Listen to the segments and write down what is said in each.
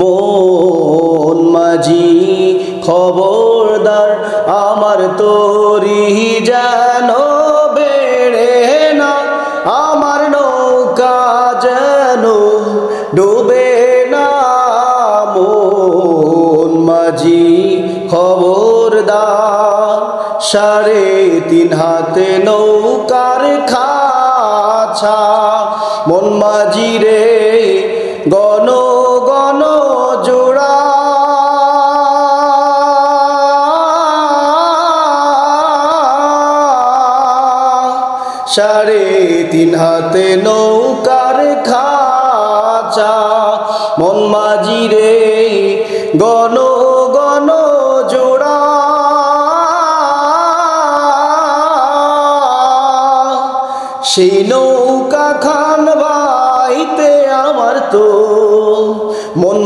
মন মাঝি খবরদার, আমার তোরি যেন বেড়ে না, আমার নৌকা যেন ডুবে না। মন মাঝি খবরদার, সাড়ে তিন হাতে নৌকার খাছা মন মাঝি রে গণ সাড়ে তিন হাতে নৌকার খাচা, মন মাঝি রে গণ গণ জোড়া। সেই নৌকা খান বাইতে আমার তো মন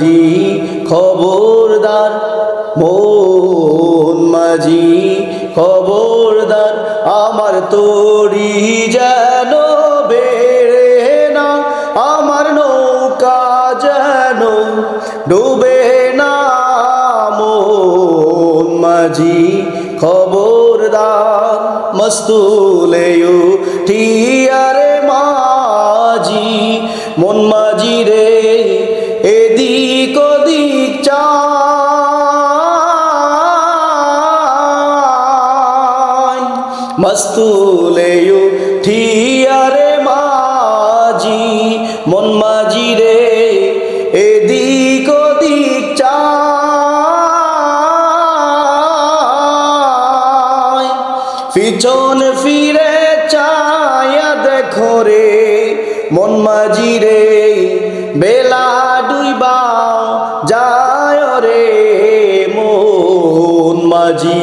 মাঝি, খবরদার, মন মাঝি, খবরদার, আমার তোরি যেন বেড়ে না, আমার নৌকা যেন ডুবে না। মন মাঝি, খবরদার মস্তুলেও ঠিয়ারে মাঝি, মন মাঝি রে এদিক চাই মস্তুলেও ঠিয়ারে মাঝি, মন মাঝি রে, এদিক ওদিক চাই। পিছন ফিরে চায়া দেখো রে, মন মাঝি রে, বেলা ডুইবা যায় রে মন মাঝি